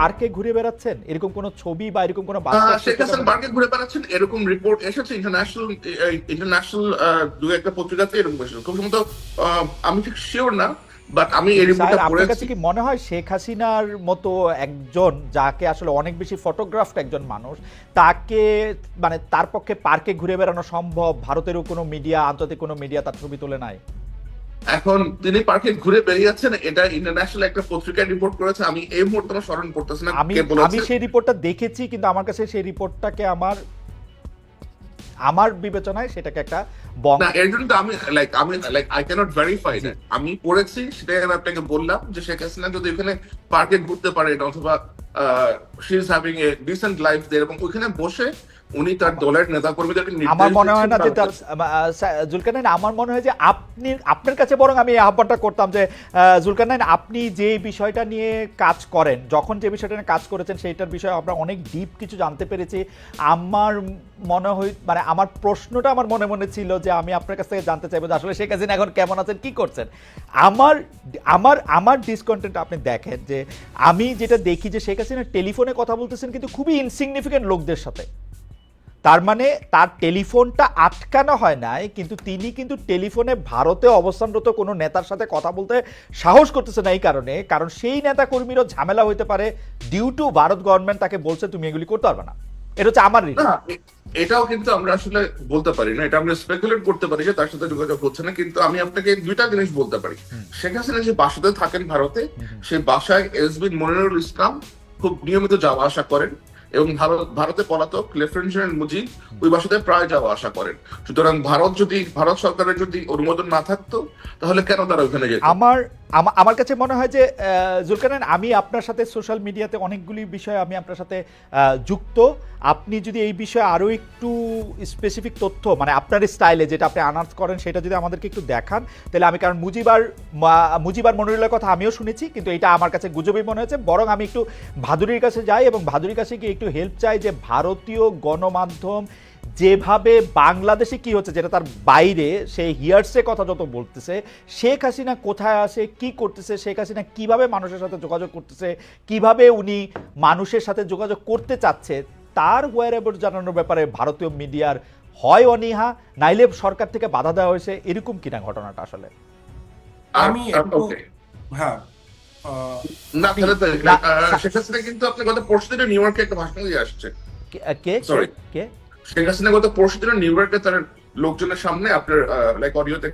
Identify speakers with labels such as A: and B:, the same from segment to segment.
A: পার্কে ঘুরে বেড়াচ্ছেন? এরকম কোনো ছবি বা এরকম কোনো
B: শেখ হাসান পার্কে ঘুরে বেড়াচ্ছেন এরকম রিপোর্ট এসেছে ইন্টারন্যাশনাল ইন্টারন্যাশনাল দু একটা পত্রিকাতে এরকম এসেছে। খুব সম্ভবত আমি ঠিক শিওর না বাট আমি এই রিপোর্টটা
A: কাছে কি মনে হয় শেখ হাসিনার মতো একজন যাকে আসলে অনেক বেশি ফটোগ্রাফড একজন মানুষ তাকে মানে তার পক্ষে পার্কে ঘুরে বেড়ানো সম্ভব? ভারতেরও কোনো মিডিয়া আন্তর্জাতিক কোনো মিডিয়া তার ছবি তোলে নাই?
B: এখন তিনি পার্কে ঘুরে বেরিয়েছেন এটা ইন্টারন্যাশনাল একটা পত্রিকায় রিপোর্ট করেছে আমি এই মুহূর্তে আমার স্মরণ করতেছি না
A: আমি আমি সেই রিপোর্টটা দেখেছি কিন্তু আমার কাছে সেই রিপোর্টটাকে আমার আমার বিবেচনায় সেটাকে একটা বং
B: না এর জন্য তো আমি লাইক আমি like I cannot verify that আমি পড়েছি সেটাই আমি আপনাকে বললাম যে শেখ হাসিনা যদি ওখানে পার্কে ঘুরতে পারেন অথবা she is having a decent life দের এবং ওখানে বসে উনি তার দলের নেতা কর্মীদেরকে
A: আমার মনে হয় না যে তার আমার মনে হয় যে আপনি আপনার কাছে বরং আমি আহ্বানটা করতাম যে আপনি যে বিষয়টা নিয়ে কাজ করেন যখন যে বিষয়টা নিয়ে কাজ করেছেন সেইটার বিষয়ে আমরা অনেক ডিপ কিছু জানতে পেরেছি। আমার মনে হয় মানে আমার প্রশ্নটা আমার মনে মনে ছিল যে আমি আপনার কাছ থেকে জানতে চাইব যে আসলে শেখ হাসিনা এখন কেমন আছেন কি করছেন? আমার আমার আমার ডিসকন্টেন্ট আপনি দেখেন যে আমি যেটা দেখি যে শেখ হাসিনা টেলিফোনে কথা বলতেছেন কিন্তু খুবই ইনসিগনিফিকেন্ট লোকদের সাথে। তার মানে তার টেলিফোনটা আটকানো হয় নাই কিন্তু তিনি কিন্তু টেলিফোনে ভারতে অবস্থানরত কোনো নেতার সাথে কথা বলতে সাহস করতেছে না এই কারণে কারণ সেই নেতা কর্মীরও ঝামেলা হইতে পারে ডিউ টু ভারত গভর্নমেন্ট তাকে বলছে তুমি এগুলি করতে পারবে না। এটা হচ্ছে আমার।
B: এটাও কিন্তু আমরা আসলে বলতে পারি না এটা আমরা স্পেকুলেট করতে পারি যে তার সাথে যোগাযোগ হচ্ছে না কিন্তু আমি আপনাকে দুইটা জিনিস বলতে পারি। শেখ হাসিনা যে বাসাতে থাকেন ভারতে সেই বাসায় এস বিন মনিরুল ইসলাম খুব নিয়মিত যাওয়া আসা করেন। এবং ভারত ভারতে পলাতক লেফটেন্যান্ট জেনারেল ওই বাসাতে প্রায় যাওয়া আসা করেন। সুতরাং ভারত যদি, ভারত সরকারের যদি অনুমোদন না থাকতো, তাহলে কেন তারা ওখানে যেত?
A: আমার আমা- আমার কাছে মনে হয় যে আহ, জুলকারনাইন আমি আপনার সাথে সোশ্যাল মিডিয়াতে অনেকগুলি বিষয় আমি আপনার সাথে যুক্ত। আপনি যদি এই বিষয়ে আরও একটু স্পেসিফিক তথ্য মানে আপনার স্টাইলে যেটা আপনি আনার্স করেন সেটা যদি আমাদেরকে একটু দেখান তাহলে আমি কারণ মুজিবার মুজিবার মনিরুলের কথা আমিও শুনেছি কিন্তু এটা আমার কাছে গুজবই মনে হয়েছে। বরং আমি একটু ভাদুরীর কাছে যাই এবং ভাদুরীর কাছে গিয়ে একটু হেল্প চাই যে ভারতীয় গণমাধ্যম যেভাবে বাংলাদেশে কি হচ্ছে যেটা তার বাইরে সে হিয়ার্সে কথা যত বলতেছে শেখ হাসিনা কোথায় আসে কি করতেছে শেখ হাসিনা কীভাবে মানুষের সাথে যোগাযোগ করতেছে কীভাবে উনি মানুষের সাথে যোগাযোগ করতে চাচ্ছে তার হোয়ার এবার জানানোর ব্যাপারে ভারতীয় মিডিয়ার হয় অনীহা নাইলে সরকার থেকে বাধা দেওয়া হয়েছে এরকম কিনা ঘটনাটা আসলে
C: আমি. হ্যাঁ
B: না কিন্তু আপনি গত পরশু নিউ ইয়র্কে একটা ভাষণ দিয়ে আসছে
A: কে-
B: Sorry.
A: কে
B: শেখ হাসিনা গত পরশু দিনে নিউ ইয়র্কে তার লোকজনের সামনে আপনার লাইক অডিওতে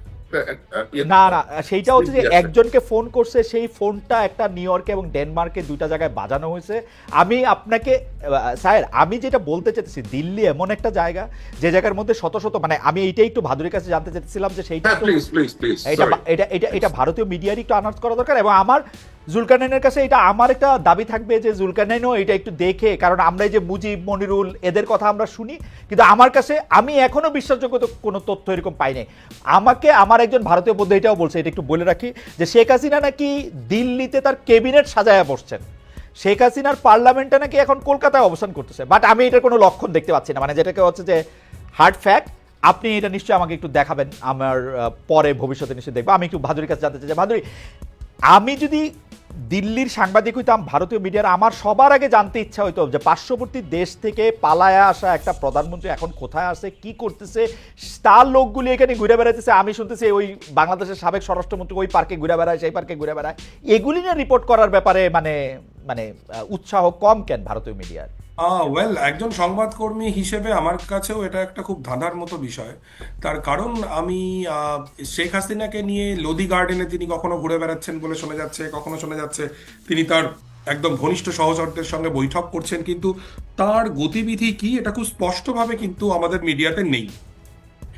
B: ইয়ে
A: না না সেইটা হচ্ছে যে একজনকে ফোন করছে সেই ফোনটা একটা নিউ ইয়র্কে এবং ডেনমার্কে দুইটা জায়গায় বাজানো হয়েছে। আমি আপনাকে স্যার আমি যেটা বলতে চাইতেছি দিল্লি এমন একটা জায়গা যে জায়গার মধ্যে শত শত মানে আমি এইটাই একটু ভাদুরের কাছে জানতে চাইছিলাম যে সেইটা
B: হ্যাঁ
A: এটা এটা এটা ভারতীয় মিডিয়ারই একটু আনাউন্স করা দরকার এবং আমার জুলকারনাইনের কাছে এটা আমার একটা দাবি থাকবে যে জুলকারনাইনও এটা একটু দেখে, কারণ আমরা যে মুজিব, মনিরুল, এদের কথা আমরা শুনি, কিন্তু আমার কাছে আমি এখনও বিশ্বাসযোগ্য কোনো তথ্য এরকম পাই নাই। আমাকে আমার একজন ভারতীয় বন্ধু এটাও বলছে, এটা একটু বলে রাখি, যে শেখ হাসিনা নাকি দিল্লিতে তার ক্যাবিনেট সাজায়া বসছেন। শেখ হাসিনার পার্লামেন্টে নাকি এখন কলকাতায় অবস্থান করতেছে। বাট আমি এটার কোনো লক্ষণ দেখতে পাচ্ছি না মানে যেটাকে হচ্ছে যে হার্ড ফ্যাক্ট আপনি এটা নিশ্চয়ই আমাকে একটু দেখাবেন, আমার পরে ভবিষ্যতে নিশ্চয়ই দেখব। আমি একটু ভাদুরীর কাছে জানতে চাই ভাদুরী, আমি যদি দিল্লির সাংবাদিক হইতাম, ভারতীয় মিডিয়ার। আমার সবার আগে জানতে ইচ্ছা হইতো যে পার্শ্ববর্তী দেশ থেকে পালায়া আসা একটা প্রধানমন্ত্রী এখন কোথায় আছে, কি করতেছে, তার লোকগুলি এখানে ঘুরে বেড়াইতেছে। আমি শুনতেছি ওই বাংলাদেশের সাবেক স্বরাষ্ট্রমন্ত্রী ওই পার্কে ঘুরে বেড়ায়, সেই পার্কে ঘুরে বেড়ায়। এগুলি নিয়ে রিপোর্ট করার ব্যাপারে মানে মানে উৎসাহ কম কেন ভারতীয় মিডিয়ার?
C: ওয়েল একজন সংবাদকর্মী হিসেবে আমার কাছেও এটা একটা খুব ধাঁধার মতো বিষয়। তার কারণ আমি শেখ হাসিনাকে নিয়ে লোদি গার্ডেনে তিনি কখনো ঘুরে বেড়াচ্ছেন বলে শোনা যাচ্ছে, কখনো শোনা যাচ্ছে। তিনি তার একদম ঘনিষ্ঠ সহচরদের সঙ্গে বৈঠক করছেন, কিন্তু তার গতিবিধি কি, এটা খুব স্পষ্টভাবে কিন্তু আমাদের মিডিয়াতে নেই।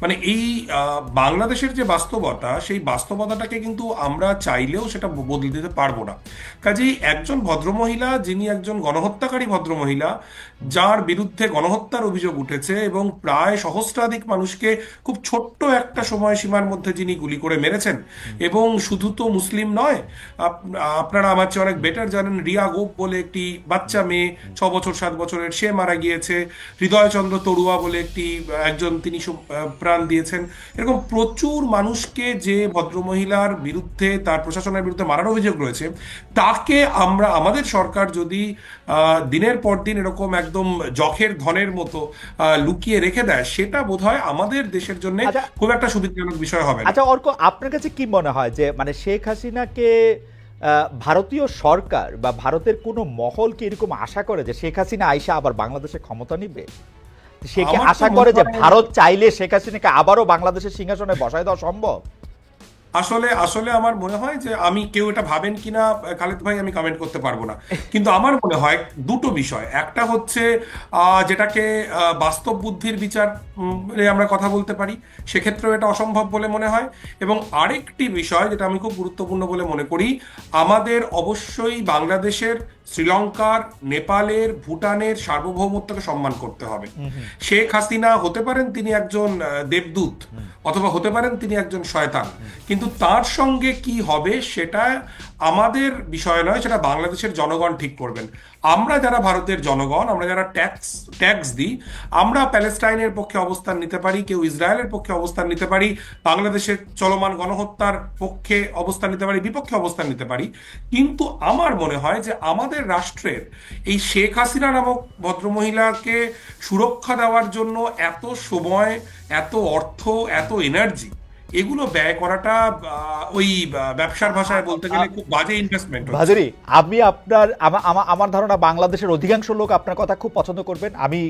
C: মানে এই বাংলাদেশের যে বাস্তবতা সেই বাস্তবতাটাকে কিন্তু আমরা চাইলেও সেটা বদলে দিতে পারব না। কাজেই একজন ভদ্রমহিলা যিনি একজন গণহত্যাকারী ভদ্রমহিলা যার বিরুদ্ধে গণহত্যার অভিযোগ উঠেছে এবং প্রায় সহস্রাধিক মানুষকে খুব ছোট্ট একটা সময়সীমার মধ্যে যিনি গুলি করে মেরেছেন এবং শুধু তো মুসলিম নয় আপ- আপনারা আমার চেয়ে অনেক বেটার জানেন রিয়া গোপ বলে একটি বাচ্চা মেয়ে ছ বছর সাত বছরের সে মারা গিয়েছে। হৃদয়চন্দ্র তরুয়া বলে একটি একজন তিনি প্রাণ দিয়েছেন। এরকম প্রচুর মানুষকে যে ভদ্রমহিলার বিরুদ্ধে তার প্রশাসনের বিরুদ্ধে মারার অভিযোগ রয়েছে তাকে আমরা আমাদের সরকার যদি দিনের পর দিন এরকম একদম জখের ধনের মতো লুকিয়ে রেখে দেয় সেটা বোধহয় আমাদের দেশের জন্য
A: আচ্ছা।
C: খুব একটা সুবিধাজনক বিষয় হবে
A: আচ্ছা অর্ক আপনার কাছে কি মনে হয় যে মানে শেখ হাসিনাকে ভারতীয় সরকার বা ভারতের কোনো মহল কি এরকম আশা করে যে শেখ হাসিনা আইসা আবার বাংলাদেশে ক্ষমতা নিবে? সে কি আশা করে যে ভারত চাইলে শেখ হাসিনাকে আবারও বাংলাদেশের সিংহাসনে বসায় দেওয়া সম্ভব?
C: আসলে আসলে আমার মনে হয় যে আমি কেউ এটা ভাবেন কিনা খালেদ ভাই আমি কমেন্ট করতে পারব না। কিন্তু আমার মনে হয় দুটো বিষয়। একটা হচ্ছে আহ, যেটাকে বাস্তব বুদ্ধির বিচার আমরা কথা বলতে পারি। সেক্ষেত্রেও এটা অসম্ভব বলে মনে হয়। এবং আরেকটি বিষয় যেটা আমি খুব গুরুত্বপূর্ণ বলে মনে করি আমাদের অবশ্যই বাংলাদেশের শ্রীলঙ্কার নেপালের ভুটানের সার্বভৌমত্বকে সম্মান করতে হবে। শেখ হাসিনা হতে পারেন তিনি একজন দেবদূত অথবা হতে পারেন তিনি একজন শয়তান। কিন্তু তার সঙ্গে কি হবে সেটা আমাদের বিষয় নয় সেটা বাংলাদেশের জনগণ ঠিক করবেন। আমরা যারা ভারতের জনগণ, আমরা যারা ট্যাক্স ট্যাক্স দিই, আমরা প্যালেস্টাইনের পক্ষে অবস্থান নিতে পারি, কেউ ইসরায়েলের পক্ষে অবস্থান নিতে পারি, বাংলাদেশের চলমান গণহত্যার পক্ষে অবস্থান নিতে পারি, বিপক্ষে অবস্থান নিতে পারি। কিন্তু আমার মনে হয় যে আমাদের রাষ্ট্রের এই শেখ হাসিনা নামক ভদ্রমহিলাকে সুরক্ষা দেওয়ার জন্য এত সময়, এত অর্থ, এত এনার্জি এগুলো ব্যয় করাটা ওই ব্যবসার ভাষায় বলতে গেলে খুব বাজে ইনভেস্টমেন্ট
A: ভাজুরি আমি আপনার আমা- আমা- আমার ধারণা বাংলাদেশের অধিকাংশ লোক আপনার কথা খুব পছন্দ করবেন। আমি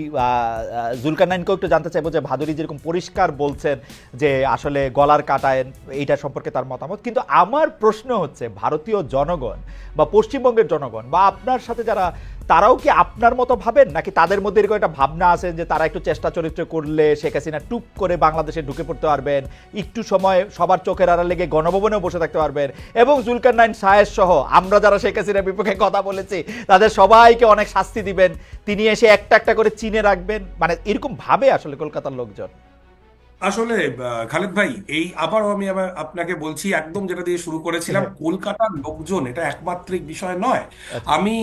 A: জুলকার নাইনকেও একটু জানতে চাইব যে ভাদুরি যেরকম পরিষ্কার বলছেন যে আসলে গলার কাটায় এইটা সম্পর্কে তার মতামত। কিন্তু আমার প্রশ্ন হচ্ছে ভারতীয় জনগণ বা পশ্চিমবঙ্গের জনগণ বা আপনার সাথে যারা তারাও কি আপনার মতো ভাবেন? নাকি তাদের মধ্যে এরকম একটা ভাবনা আছে যে তারা একটু চেষ্টা চরিত্র করলে শেখ হাসিনা টুপ করে বাংলাদেশে ঢুকে পড়তে পারবেন? একটু সময় সবার চোখের আড়াল লেগে গণভবনেও বসে থাকতে পারবেন? এবং জুলকার নাইন সায়েস সহ আমরা যারা শেখ হাসিনার বিপক্ষে কথা বলেছি, তাদের সবাইকে অনেক শাস্তি দিবেন। তিনি এসে একটা একটা করে চিনে রাখবেন। মানে এরকম ভাবে আসলে কলকাতার লোকজন।
C: আসলে খালেদ ভাই এই আবারও আমি আবার আপনাকে বলছি একদম যেটা দিয়ে শুরু করেছিলাম
A: হ্যাঁ।
C: কলকাতার লোকজন এটা একমাত্রিক বিষয় নয়। আমি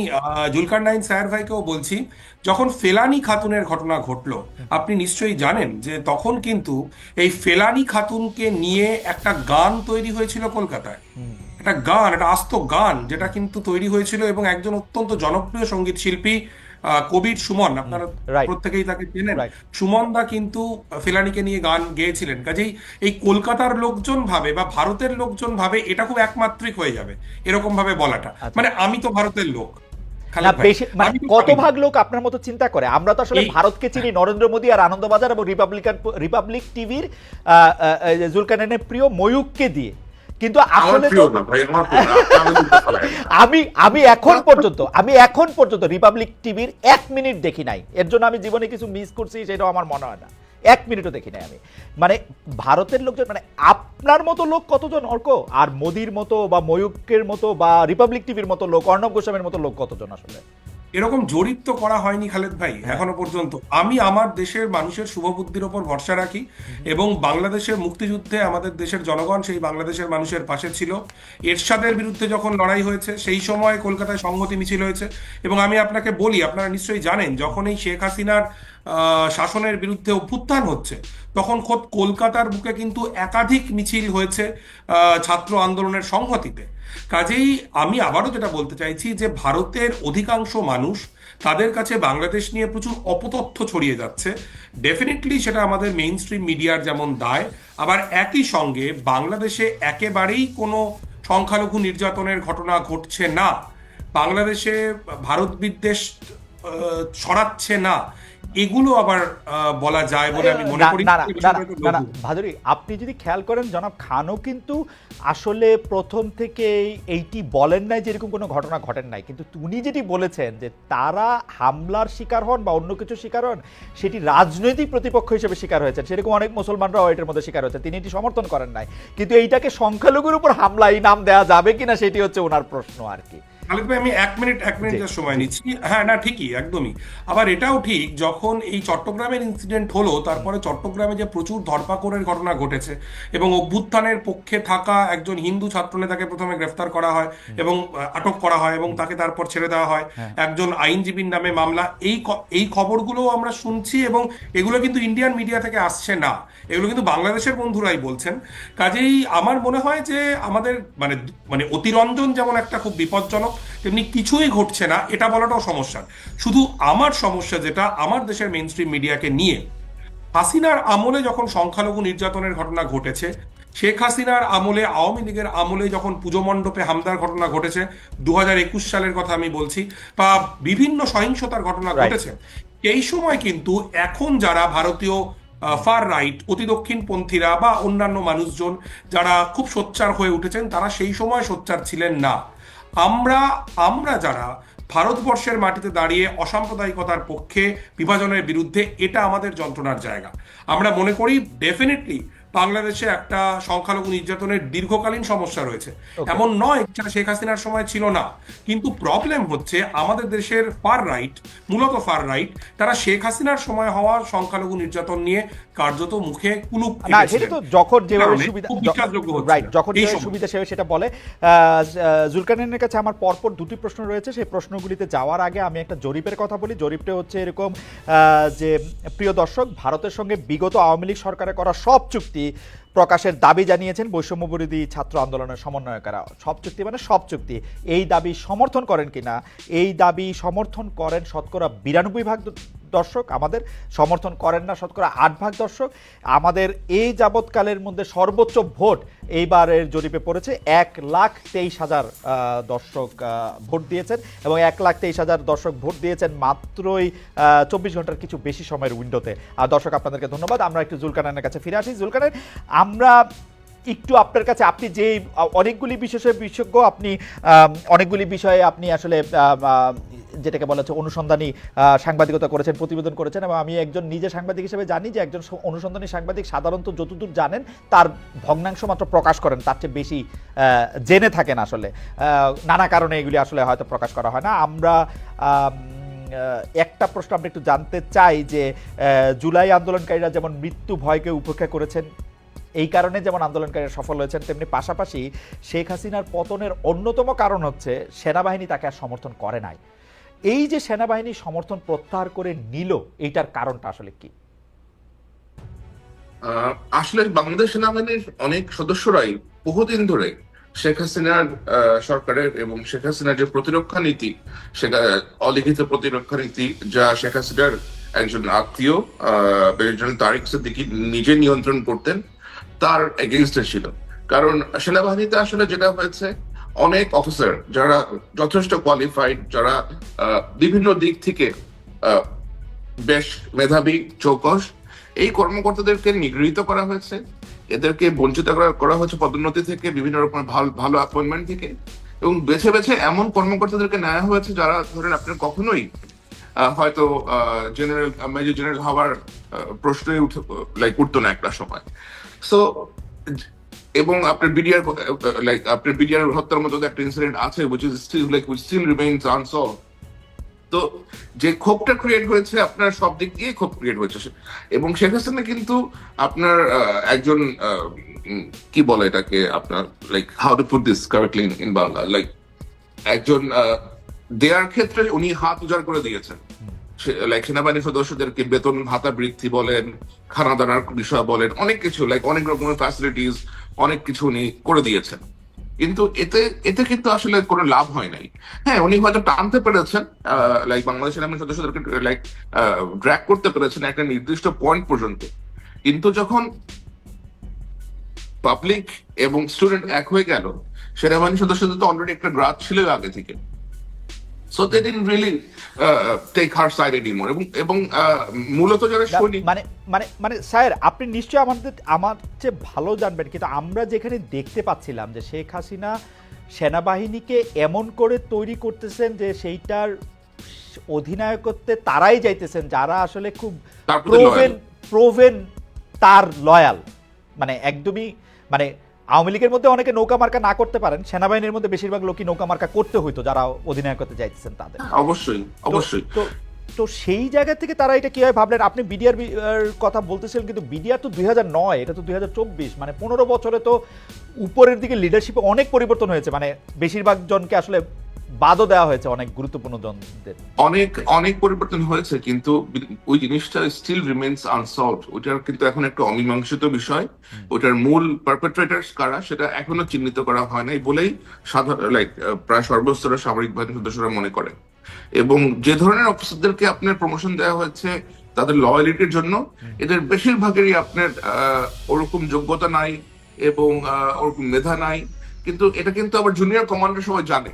C: জুলকার নাইন স্যার ভাইকেও বলছি যখন ফেলানি খাতুনের ঘটনা ঘটলো আপনি নিশ্চয়ই জানেন যে তখন কিন্তু এই ফেলানি খাতুনকে নিয়ে একটা গান তৈরি হয়েছিল কলকাতায়। একটা গান একটা আস্ত গান যেটা কিন্তু তৈরি হয়েছিল এবং একজন অত্যন্ত জনপ্রিয় সংগীত শিল্পী কবির সুমন আপনারা. প্রত্যেকেই তাকে চেনেন. সুমন দা কিন্তু ফেলানিকে নিয়ে গান গেয়েছিলেন। কাজেই এই কলকাতার লোকজন ভাবে বা ভারতের লোকজন ভাবে এটা খুব একমাত্রিক হয়ে যাবে এরকম ভাবে বলাটা।
A: আচ্ছা।
C: মানে আমি তো ভারতের লোক
A: মানে কত ভাগ লোক আপনার মতো চিন্তা করে? আমরা তো আসলে ভারতকে চিনি নরেন্দ্র মোদী আর আনন্দবাজার এবং রিপাবলিকান রিপাবলিক টিভির জুলকানের প্রিয় ময়ূককে দিয়ে। কিন্তু আসলে। আমি আমি এখন পর্যন্ত আমি এখন পর্যন্ত রিপাবলিক টিভির এক মিনিট দেখি নাই। এর জন্য আমি জীবনে কিছু মিস করছি সেটাও আমার মনে হয় না। এক মিনিটও দেখি নাই আমি। মানে ভারতের লোকজন মানে আপনার মতো লোক কতজন অর্ক? আর মোদির মতো বা ময়ূকের মতো বা রিপাবলিক টিভির মতো লোক অর্ণব গোস্বামীর মতো লোক কতজন আসলে?
C: এরকম জরিপ তো করা হয়নি খালেদ ভাই এখনও পর্যন্ত। আমি আমার দেশের মানুষের শুভবুদ্ধির ওপর ভরসা রাখি এবং বাংলাদেশের মুক্তিযুদ্ধে আমাদের দেশের জনগণ সেই বাংলাদেশের মানুষের পাশে ছিল। এরশাদের বিরুদ্ধে যখন লড়াই হয়েছে সেই সময় কলকাতায় সংহতি মিছিল হয়েছে এবং আমি আপনাকে বলি আপনারা নিশ্চয়ই জানেন যখন এই শেখ হাসিনার শাসনের বিরুদ্ধে অভ্যুত্থান হচ্ছে তখন খোদ কলকাতার বুকে কিন্তু একাধিক মিছিল হয়েছে ছাত্র আন্দোলনের সংহতিতে। কাজেই আমি আবারও যেটা বলতে চাইছি যে ভারতের অধিকাংশ মানুষ তাদের কাছে বাংলাদেশ নিয়ে প্রচুর অপতথ্য ছড়িয়ে যাচ্ছে। ডেফিনেটলি সেটা আমাদের মেইন স্ট্রিম মিডিয়ার যেমন দায়, আবার একই সঙ্গে বাংলাদেশে একেবারেই কোনো সংখ্যালঘু নির্যাতনের ঘটনা ঘটছে না। বাংলাদেশে ভারত বিদ্বেষ ছড়াচ্ছে না। এগুলো আবার বলা যায় বলে আমি মনে করি।
A: না না। ভাদুরী আপনি যদি খেয়াল করেন জনাব খানও কিন্তু আসলে প্রথম থেকে এইটি বলেন নাই যে এরকম কোনো ঘটনা ঘটেন নাই। কিন্তু উনি যেটি বলেছেন যে তারা হামলার শিকার হন বা অন্য কিছু শিকার হন সেটি রাজনৈতিক প্রতিপক্ষ হিসেবে শিকার হয়েছেন। সেরকম অনেক মুসলমানরাও এটার মধ্যে শিকার হয়েছে তিনি এটি সমর্থন করেন নাই। কিন্তু এইটাকে সংখ্যালঘুর উপর হামলা এই নাম দেওয়া যাবে কিনা সেটি হচ্ছে ওনার প্রশ্ন আর কি।
C: খালিদ ভাই আমি এক মিনিট এক মিনিটের সময় নিচ্ছি। হ্যাঁ না ঠিকই একদমই। আবার এটাও ঠিক যখন এই চট্টগ্রামের ইনসিডেন্ট হলো তারপরে চট্টগ্রামে যে প্রচুর ধরপাকড়ের ঘটনা ঘটেছে এবং অভ্যুত্থানের পক্ষে থাকা একজন হিন্দু ছাত্রনেতাকে প্রথমে গ্রেফতার করা হয় এবং আটক করা হয় এবং তাকে তারপর ছেড়ে দেওয়া হয়। একজন আইনজীবীর নামে মামলা এই এই খবরগুলো আমরা শুনছি এবং এগুলো কিন্তু ইন্ডিয়ান মিডিয়া থেকে আসছে না। এগুলো কিন্তু বাংলাদেশের বন্ধুরাই বলছেন। কাজেই আমার মনে হয় যে আমাদের মানে মানে অতিরঞ্জন যেমন একটা খুব বিপজ্জনক তেমনি কিছুই ঘটছে না এটা বলাটাও সমস্যা। শুধু আমার সমস্যা যেটা আমার দেশের মেন স্ট্রিম মিডিয়াকে নিয়ে। হাসিনার আমলে যখন সংখ্যালঘু নির্যাতনের ঘটনা ঘটেছে শেখ হাসিনার আমলে আওয়ামী লীগের আমলে যখন পুজো মণ্ডপে হামদার ঘটনা ঘটেছে দু একুশ সালের কথা আমি বলছি বা বিভিন্ন সহিংসতার ঘটনা ঘটেছে এই সময় কিন্তু এখন যারা ভারতীয় ফার রাইট অতি দক্ষিণপন্থীরা বা অন্যান্য মানুষজন যারা খুব সোচ্চার হয়ে উঠেছেন তারা সেই সময় সোচ্চার ছিলেন না। আমরা আমরা যারা ভারতবর্ষের মাটিতে দাঁড়িয়ে অসাম্প্রদায়িকতার পক্ষে বিভাজনের বিরুদ্ধে এটা আমাদের যন্ত্রণার জায়গা। আমরা মনে করি ডেফিনেটলি বাংলাদেশে একটা সংখ্যালঘু নির্যাতনের দীর্ঘকালীন সমস্যা রয়েছে। এমন নয় যেটা শেখ হাসিনার সময় ছিল না। কিন্তু প্রবলেম হচ্ছে আমাদের দেশের ফার রাইট মূলত ফার রাইট তারা শেখ হাসিনার সময় হওয়া সংখ্যালঘু নির্যাতন নিয়ে কার্যত মুখে কুলুপ
A: না সেটা তো যখন যেভাবে সুবিধা রাইট। যখন যেভাবে সুবিধা সেভাবে সেটা বলে। জুলকানের কাছে আমার পরপর দুটি প্রশ্ন রয়েছে। সেই প্রশ্নগুলিতে যাওয়ার আগে আমি একটা জরিপের কথা বলি। জরিপটা হচ্ছে এরকম যে প্রিয় দর্শক ভারতের সঙ্গে বিগত আওয়ামী লীগ সরকারের করা সব চুক্তি প্রকাশের দাবি জানিয়েছেন বৈষম্য বিরোধী ছাত্র আন্দোলনের সমন্বয়কারা। সব চুক্তি মানে সব চুক্তি। এই দাবি সমর্থন করেন কিনা? এই দাবি সমর্থন করেন শতকরা বিরানব্বই ভাগ দর্শক, আমাদের সমর্থন করেন না শতকরা আট ভাগ দর্শক। আমাদের এই যাবৎকালের মধ্যে সর্বোচ্চ ভোট এইবারের জরিপে পড়েছে। এক লাখ তেইশ হাজার দর্শক ভোট দিয়েছেন এবং এক লাখ তেইশ হাজার দর্শক ভোট দিয়েছেন মাত্রই চব্বিশ ঘণ্টার কিছু বেশি সময়ের উইন্ডোতে। আর দর্শক, আপনাদেরকে ধন্যবাদ। আমরা একটু জুলকানানের কাছে ফিরে আসি। জুলকানান আমরা একটু আপনার কাছে, আপনি যে অনেকগুলি বিশেষের বিশেষজ্ঞ আপনি অনেকগুলি বিষয়ে আপনি আসলে যেটাকে বলা হচ্ছে অনুসন্ধানী সাংবাদিকতা করেছেন, প্রতিবেদন করেছেন এবং আমি একজন নিজে সাংবাদিক হিসেবে জানি যে একজন অনুসন্ধানী সাংবাদিক সাধারণত যতদূর জানেন তার ভগ্নাংশ মাত্র প্রকাশ করেন, তার চেয়ে বেশি জেনে থাকেন আসলে। নানা কারণে এগুলি আসলে হয়তো প্রকাশ করা হয় না। আমরা একটা প্রশ্ন আমরা একটু জানতে চাই যে জুলাই আন্দোলনকারীরা যেমন মৃত্যু ভয়কে উপেক্ষা করেছেন, এই কারণে যেমন আন্দোলনকারীরা সফল হয়েছেন, তেমনি পাশাপাশি শেখ হাসিনার পতনের অন্যতম কারণ হচ্ছে সেনাবাহিনী তাকে আর সমর্থন করে নাই। এই যে সেনাবাহিনী সমর্থন প্রত্যাহার করে নিল, এইটার কারণটা আসলে কি?
B: আসলে বাংলাদেশ সেনাবাহিনীর অনেক সদস্যরাই বহুদিন ধরে শেখ হাসিনার সরকারের এবং শেখ হাসিনার যে প্রতিরক্ষা নীতি, সেটা, অলিখিত প্রতিরক্ষা নীতি, যা শেখ হাসিনার একজন আত্মীয় প্রেসিডেন্ট তারিক সিদ্দিকি নিজে নিয়ন্ত্রণ করতেন, তার এগেনস্টে ছিল। কারণ সেনাবাহিনীতে আসলে যেটা হয়েছে অনেক অফিসার যারা যথেষ্ট কোয়ালিফাইড যারা বিভিন্ন দিক থেকে বেশ মেধাবী, চৌকস, এই কর্মকর্তাদেরকে নিগৃহীত করা হয়েছে। এদেরকে বঞ্চিত করা- হয়েছে পদোন্নতি থেকে, বিভিন্ন রকমের ভালো ভালো অ্যাপয়েন্টমেন্ট থেকে। এবং বেছে বেছে এমন কর্মকর্তাদেরকে নেওয়া হয়েছে যারা ধরেন আপনার কখনোই হয়তো জেনারেল মেজর জেনারেল হওয়ার প্রশ্নই উঠে লাইক উঠতো না একটা সময়। সো এবং আপনার বিডিআর লাইক আপনার বিডিআর হত্যার মতো একটা ইনসিডেন্ট আছে which is still like which still remains unsolved তো যে ক্ষোভটা ক্রিয়েট হয়েছে আপনার সব দিক দিয়ে ক্ষোভ ক্রিয়েট হয়েছে। এবং হাসিনা কিন্তু আপনার একজন আহ, কি বলে এটাকে আপনার like how to put this correctly in Bangla like একজন আহ, দেয়ার ক্ষেত্রে উনি হাত উজাড় করে দিয়েছেন। লাইক সেনাবাহিনীর সদস্যদেরকে বেতন ভাতা বৃদ্ধি বলেন খানা দানার বিষয় বলেন অনেক কিছু লাইক অনেক রকমের ফ্যাসিলিটিস অনেক কিছু উনি করে দিয়েছেন। কিন্তু এতে এতে কিন্তু আসলে কোনো লাভ হয় নাই। হ্যাঁ উনি হয়তো টানতে পেরেছেন লাইক বাংলাদেশ সেনাবাহিনীর সদস্যদেরকে লাইক ড্র্যাক করতে পেরেছেন একটা নির্দিষ্ট পয়েন্ট পর্যন্ত। কিন্তু যখন পাবলিক এবং স্টুডেন্ট এক হয়ে গেল সেনাবাহিনী সদস্যদের তো অলরেডি একটা গ্রাফ ছিল আগে থেকে। So they didn't really take her side anymore এবং এবং মূলত যারা সৈনিক
A: মানে মানে মানে স্যার আপনি নিশ্চয়ই আমাদের আমার চেয়ে ভালো জানবেন। কিন্তু আমরা যেখানে দেখতে পাচ্ছিলাম যে শেখ হাসিনা সেনাবাহিনীকে এমন করে তৈরি করতেছেন যে সেইটার অধিনায়কত্বে তারাই যাইতেছেন যারা আসলে খুব প্রোভেন প্রোভেন তার লয়াল মানে একদমই মানে আওয়ামী লীগের মধ্যে অনেকে নৌকা মার্কা না করতে পারেন সেনাবাহিনীর মধ্যে বেশিরভাগ লোকই নৌকা মার্কা করতে হইতো যারা অধিনায়কতে যাইতেছেন তাদের।
B: অবশ্যই অবশ্যই।
A: তো সেই জায়গা থেকে তারা এটা কীভাবে ভাবলেন? আপনি বিডিআর কথা বলতেছিলেন কিন্তু বিডিআর তো দুই নয় এটা তো দুই হাজার চব্বিশ মানে পনেরো বছরে তো উপরের দিকে লিডারশিপে অনেক পরিবর্তন হয়েছে মানে বেশিরভাগ জনকে আসলে বাদও দেওয়া হয়েছে অনেক গুরুত্বপূর্ণ জনদের।
B: অনেক অনেক পরিবর্তন হয়েছে কিন্তু ওই জিনিসটা স্টিল রিমেন্স আনসলভ ওইটার কিন্তু এখন একটা অমীমাংসিত বিষয়। ওটার মূল পারপেট্রেটার্স কারা সেটা এখনও চিহ্নিত করা হয় নাই বলেই সাধারণ লাইক প্রায় সর্বস্তরের সামরিক বাহিনীর সদস্যরা মনে করে এবং যে ধরনের অফিসারদেরকে আপনার প্রমোশন দেওয়া হয়েছে তাদের লয়ালিটির জন্য এদের বেশিরভাগেরই আপনার আহ, ওরকম যোগ্যতা নাই এবং আহ, ওরকম মেধা নাই। কিন্তু এটা কিন্তু আবার জুনিয়র কমান্ডার সবাই জানে।